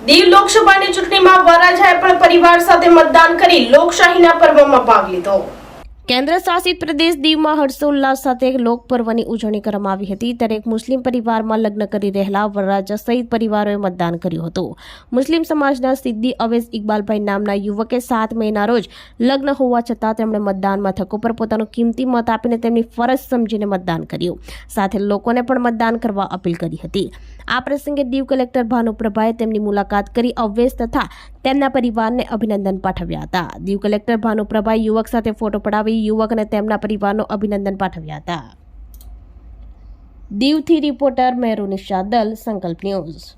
દીવ લોકસભાની ચૂંટણીમાં વરાછાએ પણ પરિવાર સાથે મતદાન કરી લોકશાહીના પર્વમાં ભાગ લીધો. કેન્દ્ર શાસિત પ્રદેશ દીવમાં હર્ષોલ્લાસ સાથે લોક પર્વની ઉજવણી કરવામાં આવી હતી. ત્યારે એક મુસ્લિમ પરિવારમાં લગ્ન કરી રહેલા વરરાજા સહિત પરિવારોએ મતદાન કર્યું હતું. મુસ્લિમ સમાજના સિદ્દી અવેશ ઇકબાલભાઈ નામના યુવકે સાત મેના રોજ લગ્ન હોવા છતાં તેમણે મતદાન મથકો પર પોતાનો કિંમતી મત આપીને તેમની ફરજ સમજીને મતદાન કર્યું. સાથે લોકોને પણ મતદાન કરવા અપીલ કરી હતી. આ પ્રસંગે દીવ કલેક્ટર ભાનુપ્રભાએ તેમની મુલાકાત કરી અવેશ તથા તેમના પરિવારને અભિનંદન પાઠવ્યા હતા. દીવ કલેક્ટર ભાનુપ્રભાએ યુવક સાથે ફોટો પડાવી યુવક અને તેમના પરિવારનો અભિનંદન પાઠવ્યા હતા. દીવથી રિપોર્ટર મેરુનિશા દલ સંકલ્પ ન્યૂઝ.